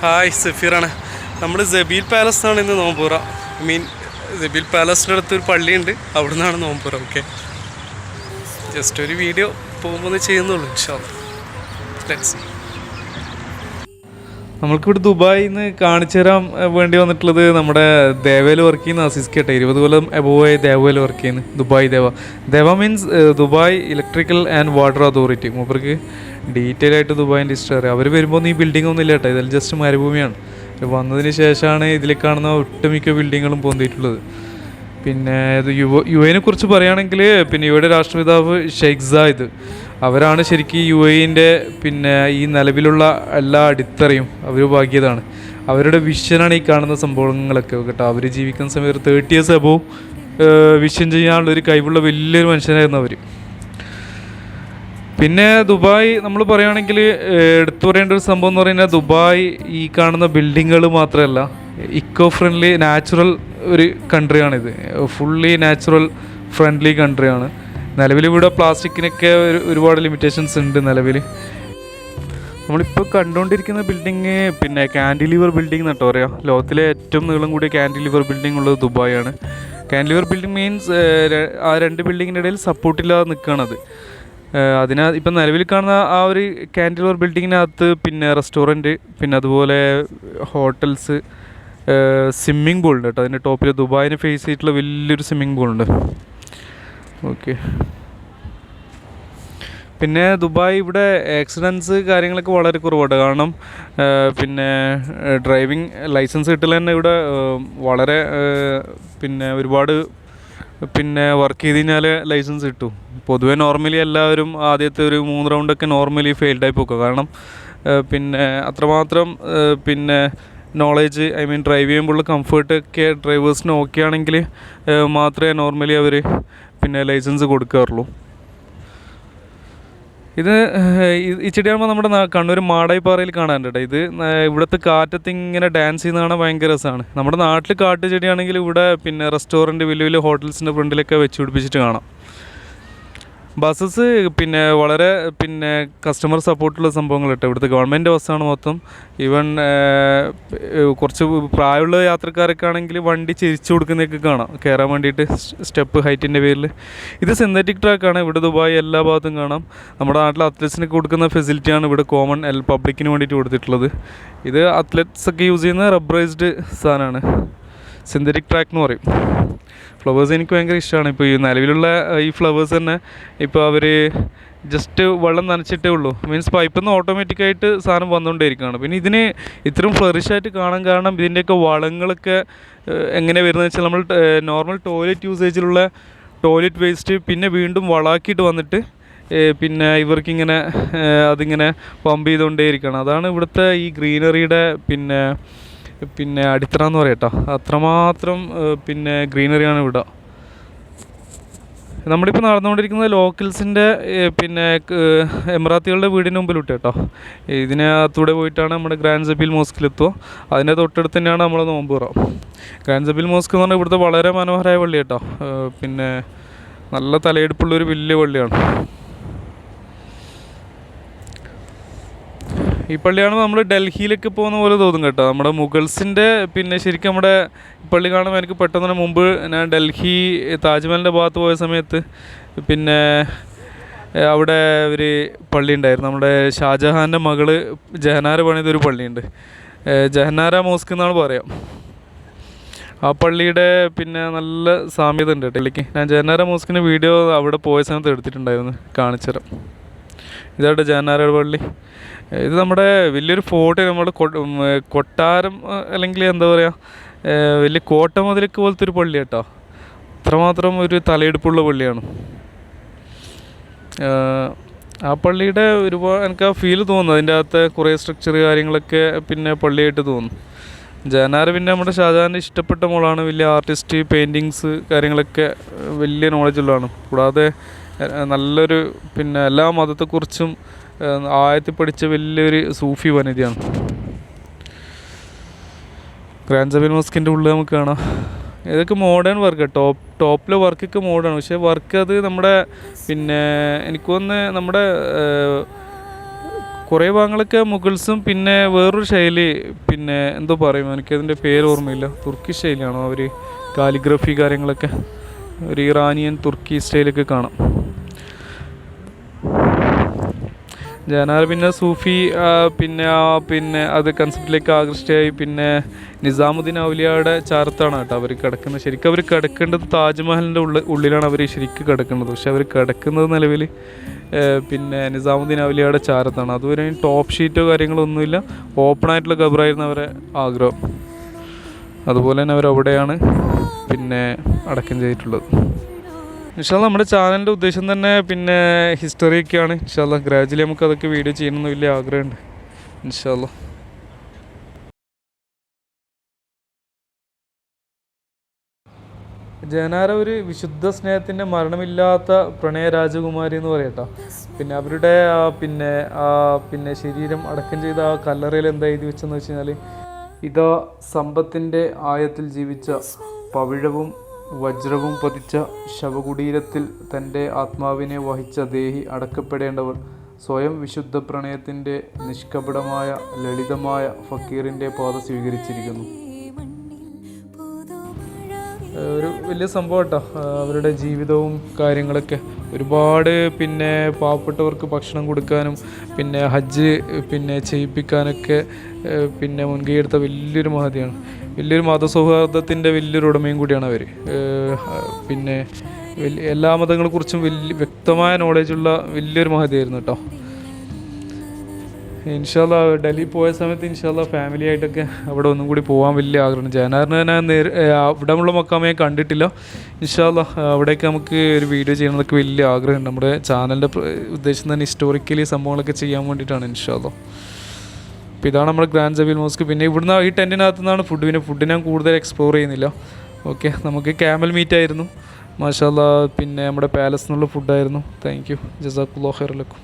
Hi സഫീറാണ്. നമ്മൾ Jabeel palace ആണ് ഇന്ന് നോമ്പൂറ. ഐ മീൻ ജബീൽ പാലസിന്റെ അടുത്ത് ഒരു പള്ളിയുണ്ട്. അവിടെ നിന്നാണ് നോമ്പൂറ ഓക്കെ ജസ്റ്റ് ഒരു വീഡിയോ പോകുമ്പോൾ ചെയ്യുന്നുള്ളൂ ഇൻഷാ ലെറ്റ്സ് നമ്മൾക്കിവിടെ ദുബായിൽ നിന്ന് കാണിച്ചു തരാൻ വേണ്ടി വന്നിട്ടുള്ളത് നമ്മുടെ ദേവയിൽ വർക്ക് ചെയ്യുന്ന അസിസ് കേട്ടെ. ഇരുപത് കൊല്ലം എബോവായി ദേവയിൽ വർക്ക് ചെയ്യുന്നത് ദുബായ് ദേവ. ദേവ means Dubai Electrical and Water Authority മൂപ്പർക്ക് ഡീറ്റെയിൽ ആയിട്ട് ദുബായിന്റെ ഹിസ്റ്ററി അറിയാം. അവർ വരുമ്പോൾ ഈ ബിൽഡിംഗ് ഒന്നും ഇല്ല കേട്ടോ. ഇതിൽ ജസ്റ്റ് മരുഭൂമിയാണ്. വന്നതിന് ശേഷമാണ് ഇതിൽ കാണുന്ന ഒട്ടുമിക്ക ബിൽഡിങ്ങുകളും പൊന്തിയിട്ടുള്ളത്. പിന്നെ ഇത് യുവ എനെ കുറിച്ച് പറയുകയാണെങ്കിൽ പിന്നെ യുവയുടെ രാഷ്ട്രപിതാവ് ഷെയ്ഖ് സായിദ്. അവരാണ് ശരിക്കും യു എന്റെ പിന്നെ ഈ നിലവിലുള്ള എല്ലാ അടിത്തറയും അവർ ഭാഗ്യതാണ് അവരുടെ വിഷനാണ് ഈ കാണുന്ന സംഭവങ്ങളൊക്കെ കേട്ടോ. അവർ ജീവിക്കുന്ന സമയത്ത് തേർട്ടി ഇയേഴ്സ് അബോ വിഷൻ ചെയ്യാനുള്ള ഒരു കഴിവുള്ള വലിയൊരു മനുഷ്യനായിരുന്നു അവർ പിന്നെ ദുബായ് നമ്മൾ പറയുകയാണെങ്കിൽ എടുത്തു പറയേണ്ട ഒരു സംഭവം എന്ന് പറയുന്നത് ദുബായ് ഈ കാണുന്ന ബിൽഡിങ്ങുകൾ മാത്രമല്ല ഇക്കോ ഫ്രണ്ട്ലി നാച്ചുറൽ ഒരു കൺട്രിയാണിത് ഫുള്ളി നാച്ചുറൽ ഫ്രണ്ട്ലി കൺട്രിയാണ് നിലവിൽ ഇവിടെ പ്ലാസ്റ്റിക്കിനൊക്കെ ഒരു ഒരുപാട് ലിമിറ്റേഷൻസ് ഉണ്ട് നിലവിൽ നമ്മളിപ്പോൾ കണ്ടുകൊണ്ടിരിക്കുന്ന ബിൽഡിങ് പിന്നെ കാൻഡിലിവർ ബിൽഡിംഗ് എന്നിട്ടോ പറയാം. ലോകത്തിലെ ഏറ്റവും നീളം കൂടിയ കാൻഡിലിവർ ബിൽഡിംഗ് ഉള്ളത് ദുബായാണ്. കാൻഡിലിവർ ബിൽഡിംഗ് മീൻസ് ആ രണ്ട് ബിൽഡിങ്ങിന്റെ ഇടയിൽ സപ്പോർട്ടില്ലാതെ നിൽക്കുകയാണത് അതിനാ ഇപ്പം നിലവിൽ കാണുന്ന ആ ഒരു കാൻഡിലിവർ ബിൽഡിങ്ങിനകത്ത് പിന്നെ റെസ്റ്റോറന്റ് പിന്നെ അതുപോലെ ഹോട്ടൽസ് സ്വിമ്മിംഗ് പൂൾ ഉണ്ട് കേട്ടോ. അതിന്റെ ടോപ്പിൽ ദുബായിനെ ഫേസ് ചെയ്തിട്ടുള്ള വലിയൊരു സ്വിമ്മിംഗ് പൂൾ ഉണ്ട് ഓക്കെ പിന്നെ ദുബായ് ഇവിടെ ആക്സിഡൻസ് കാര്യങ്ങളൊക്കെ വളരെ കുറവാണ്. കാരണം പിന്നെ ഡ്രൈവിംഗ് ലൈസൻസ് കിട്ടില്ല തന്നെ ഇവിടെ വളരെ പിന്നെ ഒരുപാട് പിന്നെ വർക്ക് ചെയ്ത് കഴിഞ്ഞാൽ ലൈസൻസ് കിട്ടും. പൊതുവേ നോർമലി എല്ലാവരും ആദ്യത്തെ ഒരു മൂന്ന് റൗണ്ടൊക്കെ നോർമലി ഫെയിൽഡായി പോക്കുക കാരണം പിന്നെ അത്രമാത്രം പിന്നെ നോളേജ് ഐ മീൻ ഡ്രൈവ് ചെയ്യുമ്പോഴുള്ള കംഫർട്ടൊക്കെ ഡ്രൈവേഴ്സിന് ഓക്കെ ആണെങ്കിൽ മാത്രമേ നോർമലി അവർ പിന്നെ ലൈസൻസ് കൊടുക്കാറുള്ളൂ. ഇത് ഈ- ചെടിയാകുമ്പോൾ നമ്മുടെ കണ്ണൂർ മാടായിപ്പാറയിൽ കാണാൻ കേട്ടോ ഇത്. ഇവിടുത്തെ കാറ്റത്ത് ഇങ്ങനെ ഡാൻസ് ചെയ്യുന്ന ഭയങ്കര രസമാണ് നമ്മുടെ നാട്ടിൽ കാട്ടു ചെടിയാണെങ്കിൽ ഇവിടെ പിന്നെ റെസ്റ്റോറന്റ് വലിയ വലിയ ഹോട്ടൽസിന്റെ ഫ്രണ്ടിലൊക്കെ വെച്ച് പിടിപ്പിച്ചിട്ട് കാണാം. ബസ്സസ് പിന്നെ വളരെ പിന്നെ കസ്റ്റമർ സപ്പോർട്ടുള്ള സംഭവങ്ങൾ കേട്ടോ ഇവിടുത്തെ ഗവൺമെന്റ് ബസ്സാണ് മൊത്തം. ഈവൻ കുറച്ച് പ്രായമുള്ള യാത്രക്കാരൊക്കെ ആണെങ്കിൽ വണ്ടി ചിരിച്ചു കൊടുക്കുന്നതൊക്കെ കാണാം. കയറാൻ വേണ്ടിയിട്ട് സ്റ്റെപ്പ് ഹൈറ്റിന്റെ പേരിൽ ഇത് സിന്തറ്റിക് ട്രാക്കാണ് ഇവിടെ ദുബായ് എല്ലാ ഭാഗത്തും കാണാം. നമ്മുടെ നാട്ടിൽ അത്ലറ്റ്സിന് കൊടുക്കുന്ന ഫെസിലിറ്റിയാണ് ഇവിടെ കോമൺ എൽ പബ്ലിക്കിന് വേണ്ടിയിട്ട് കൊടുത്തിട്ടുള്ളത്. ഇത് അത്ലറ്റ്സ് ഒക്കെ യൂസ് ചെയ്യുന്ന റബ്ബറൈസ്ഡ് സാധനമാണ്. സിന്തറ്റിക് ട്രാക്ക് എന്ന് പറയും. ഫ്ലവേഴ്സ് എനിക്ക് ഭയങ്കര ഇഷ്ടമാണ് ഇപ്പോൾ ഈ നിലവിലുള്ള ഈ ഫ്ലവേഴ്സ് തന്നെ ഇപ്പോൾ അവർ ജസ്റ്റ് വെള്ളം നനച്ചിട്ടേ ഉള്ളൂ. മീൻസ് പൈപ്പിൽ നിന്ന് ഓട്ടോമാറ്റിക്കായിട്ട് സാധനം വന്നുകൊണ്ടേയിരിക്കുകയാണ് പിന്നെ ഇതിന് ഇത്രയും ഫ്ലറിഷായിട്ട് കാണാൻ കാരണം ഇതിന്റെയൊക്കെ വളങ്ങളൊക്കെ എങ്ങനെ വരുന്നത് വെച്ചാൽ നമ്മൾ നോർമൽ ടോയ്ലറ്റ് യൂസേജിലുള്ള ടോയ്ലറ്റ് വേസ്റ്റ് പിന്നെ വീണ്ടും വളാക്കിയിട്ട് വന്നിട്ട് പിന്നെ ഇവർക്കിങ്ങനെ അതിങ്ങനെ പമ്പ് ചെയ്തുകൊണ്ടേയിരിക്കുകയാണ് അതാണ് ഇവിടുത്തെ ഈ ഗ്രീനറിയുടെ പിന്നെ പിന്നെ അടിത്തറ എന്ന് പറയട്ടോ അത്രമാത്രം പിന്നെ ഗ്രീനറിയാണ് ഇവിടെ. നമ്മളിപ്പോൾ നടന്നുകൊണ്ടിരിക്കുന്നത് ലോക്കൽസിന്റെ പിന്നെ എമറാത്തികളുടെ വീടിന് മുമ്പിലിട്ട് കേട്ടോ ഇതിനകത്തൂടെ പോയിട്ടാണ് നമ്മുടെ ഗ്രാൻഡ് സബീൽ മോസ്കിലെത്തുക അതിന്റെ തൊട്ടടുത്ത് തന്നെയാണ് നമ്മൾ നോമ്പുറ ഗ്രാൻഡ് സബീൽ മോസ്ക് എന്ന് പറഞ്ഞാൽ ഇവിടുത്തെ വളരെ മനോഹരമായ പള്ളി കേട്ടോ പിന്നെ നല്ല തലയെടുപ്പുള്ളൊരു വലിയ പള്ളിയാണ്. ഈ പള്ളിയാണ് നമ്മൾ ഡൽഹിയിലേക്ക് പോകുന്ന പോലെ തോന്നും കേട്ടോ. നമ്മുടെ മുഗൾസിന്റെ പിന്നെ ശരിക്കും നമ്മുടെ ഈ പള്ളി കാണുമ്പോൾ എനിക്ക് പെട്ടെന്ന് തന്നെ മുമ്പ് ഞാൻ ഡൽഹി താജ്മഹലിന്റെ ഭാഗത്ത് പോയ സമയത്ത് പിന്നെ അവിടെ ഒരു പള്ളി ഉണ്ടായിരുന്നു. നമ്മുടെ ഷാജഹാന്റെ മകൾ ജഹനാര പണിതൊരു പള്ളിയുണ്ട്. ജഹനാര മോസ്ക് എന്നാണ് പറയാം. ആ പള്ളിയുടെ പിന്നെ നല്ല സാമ്യത ഉണ്ട് ഡൽഹിക്ക് ഞാൻ ജഹനാര മോസ്കിന്റെ വീഡിയോ അവിടെ പോയ സമയത്ത് എടുത്തിട്ടുണ്ടായിരുന്നു. കാണിച്ചുതരാം. ഇതായിട്ട് ജഹനാരയുടെ പള്ളി? ഇത് നമ്മുടെ വലിയൊരു ഫോർട്ട് നമ്മൾ കൊട്ടാരം അല്ലെങ്കിൽ എന്താ പറയുക വലിയ കോട്ട മുതലൊക്കെ പോലത്തെ ഒരു പള്ളി കേട്ടോ. അത്രമാത്രം ഒരു തലയെടുപ്പുള്ള പള്ളിയാണ്. ആ, പള്ളിയുടെ ഒരുപാട് എനിക്ക് ആ ഫീൽ തോന്നുന്നു. അതിന്റെ അകത്തെ കുറേ സ്ട്രക്ചർ കാര്യങ്ങളൊക്കെ പിന്നെ പള്ളിയായിട്ട് തോന്നുന്നു. ജനാർ പിന്നെ നമ്മുടെ ഷാജഹാന്റെ ഇഷ്ടപ്പെട്ട മോളാണ്. വലിയ ആർട്ടിസ്റ്റ് പെയിന്റിങ്സ് കാര്യങ്ങളൊക്കെ വലിയ നോളജുള്ളതാണ് കൂടാതെ നല്ലൊരു പിന്നെ എല്ലാ മതത്തെക്കുറിച്ചും ആയത്തിൽ പഠിച്ച വലിയൊരു സൂഫി വനിതയാണ്. ഗ്രാൻഡ് സബീൽ മസ്കിന്റെ ഉള്ളിൽ നമുക്ക് കാണാം. ഇതൊക്കെ മോഡേൺ വർക്ക് ടോപ്പ് ടോപ്പിലെ വർക്കൊക്കെ മോഡേൺ പക്ഷേ വർക്ക് അത് നമ്മുടെ പിന്നെ എനിക്ക് തോന്നുന്നു നമ്മുടെ കുറേ ഭാഗങ്ങളൊക്കെ മുഗൾസും പിന്നെ വേറൊരു ശൈലി പിന്നെ എന്തോ പറയും. എനിക്കതിന്റെ പേര് ഓർമ്മയില്ല. തുർക്കി ശൈലിയാണോ അവർ കാലിഗ്രഫി കാര്യങ്ങളൊക്കെ. ഒരു ഇറാനിയൻ തുർക്കി സ്റ്റൈലൊക്കെ കാണാം. ജനാർ പിന്നെ സൂഫി പിന്നെ പിന്നെ അത് കൺസെപ്റ്റിലേക്ക് ആകൃഷ്ടയായി. പിന്നെ നിസാമുദ്ദീൻ ഔലിയയുടെ ചാർത്താണ് കേട്ടോ അവർ കിടക്കുന്നത്. ശരിക്കും അവർ കിടക്കേണ്ടത് താജ്മഹലിന്റെ ഉള്ളിൽ ഉള്ളിലാണ് അവർ ശരിക്കും കിടക്കുന്നത്. പക്ഷെ അവർ കിടക്കുന്നത് നിലവിൽ പിന്നെ നിസാമുദ്ദീൻ ഔലിയയുടെ ചാരത്താണ്. അതുവരെ ടോപ്പ് ഷീറ്റോ കാര്യങ്ങളോ ഒന്നുമില്ല ഓപ്പൺ ആയിട്ടുള്ള ഖബറായിരുന്നു അവരെ ആഗ്രഹം. അതുപോലെ തന്നെ അവരവിടെയാണ് പിന്നെ അടക്കം ചെയ്തിട്ടുള്ളത്. ഇൻഷാല്ല നമ്മുടെ ചാനലിന്റെ ഉദ്ദേശം തന്നെ പിന്നെ ഹിസ്റ്ററി ഒക്കെയാണ്. ഇൻഷാല്ല ഗ്രാജുവലി നമുക്ക് അതൊക്കെ വീഡിയോ ചെയ്യണമെന്ന് വലിയ ആഗ്രഹമുണ്ട്. ഇൻഷാല്ല ജനാര ഒരു വിശുദ്ധ സ്നേഹത്തിന്റെ മരണമില്ലാത്ത പ്രണയ രാജകുമാരി എന്ന് പറയട്ടോ. പിന്നെ അവരുടെ പിന്നെ പിന്നെ ശരീരം അടക്കം ചെയ്ത ആ കല്ലറയിൽ എന്താ എഴുതി വെച്ചെന്ന് വെച്ച് കഴിഞ്ഞാൽ ഇതാ സമ്പത്തിന്റെ ആയത്തിൽ ജീവിച്ച പവിഴവും വജ്രവും പതിച്ച ശവകുടീരത്തിൽ തന്റെ ആത്മാവിനെ വഹിച്ച ദേഹി അടക്കപ്പെടേണ്ടവർ സ്വയം വിശുദ്ധ പ്രണയത്തിന്റെ നിഷ്കപടമായ ലളിതമായ ഫക്കീറിന്റെ പാത സ്വീകരിച്ചിരിക്കുന്നു. ഒരു വലിയ സംഭവം കേട്ടോ അവരുടെ ജീവിതവും കാര്യങ്ങളൊക്കെ ഒരുപാട് പിന്നെ പാവപ്പെട്ടവർക്ക് ഭക്ഷണം കൊടുക്കാനും പിന്നെ ഹജ്ജ് പിന്നെ ചെയ്യിപ്പിക്കാനൊക്കെ പിന്നെ മുൻകൈ എടുത്ത വലിയൊരു മഹതിയാണ്. വലിയൊരു മതസൗഹാർദ്ദത്തിന്റെ വലിയൊരു ഉടമയും കൂടിയാണ് അവർ പിന്നെ വലിയ എല്ലാ മതങ്ങളെക്കുറിച്ചും വലിയ വ്യക്തമായ നോളേജുള്ള വലിയൊരു മഹതിയായിരുന്നു കേട്ടോ ഇൻഷാല്ല ഡൽഹി പോയ സമയത്ത് ഇൻഷാല്ല ഫാമിലി ആയിട്ടൊക്കെ അവിടെ ഒന്നും കൂടി പോകാൻ വലിയ ആഗ്രഹം. ജനാറിന് ഞാൻ നേരി അവിടെയുള്ള മക്കാമയെ കണ്ടിട്ടില്ല. ഇൻഷാല്ല അവിടേക്ക് നമുക്ക് ഒരു വീഡിയോ ചെയ്യണമെന്നൊക്കെ വലിയ ആഗ്രഹമുണ്ട് നമ്മുടെ ചാനലിന്റെ ഉദ്ദേശം തന്നെ ഹിസ്റ്റോറിക്കലി സംഭവങ്ങളൊക്കെ ചെയ്യാൻ വേണ്ടിയിട്ടാണ് ഇൻഷാല്ല അപ്പോൾ ഇതാണ് നമ്മുടെ ഗ്രാൻഡ് സബീൽ മോസ്ക്. പിന്നെ ഇവിടുന്ന് ഈ ടെന്റിനകത്ത് നിന്നാണ് ഫുഡ് പിന്നെ ഫുഡ് ഞാൻ കൂടുതൽ എക്സ്പ്ലോർ ചെയ്യുന്നില്ല. ഓക്കെ നമുക്ക് ക്യാമൽ മീറ്റ് ആയിരുന്നു. മാഷാല്ല പിന്നെ നമ്മുടെ പാലസ് ഫുഡായിരുന്നു താങ്ക് യു ജസാഖുല്ലാ ഖൈറലക്കും